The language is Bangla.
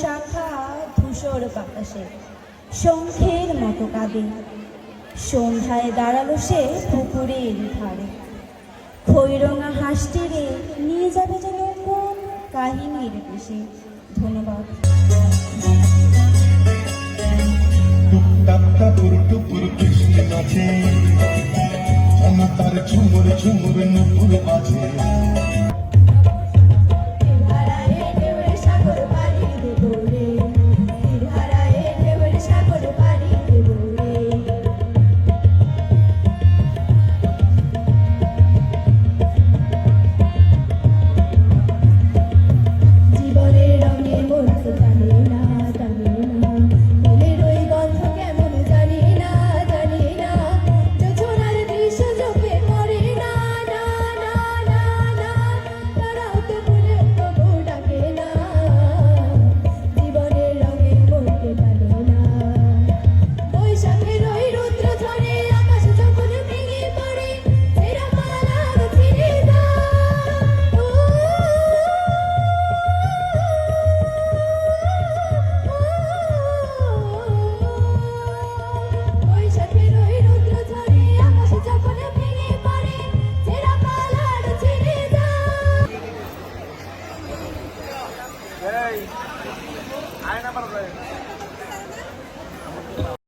শাখা ধূসর বাতাসে শঙ্খের মতো কাঁদে সন্ধ্যায় দাঁড়াল সে পুকুরের ধারে। খৈরঙা হাঁসটি রে, নিয়ে যাবে যেন কোন কাহিনীর দেশে ধন্যবাদ। বৃষ্টি ঝুমুর ঝুমুর নুপুর para ustedes.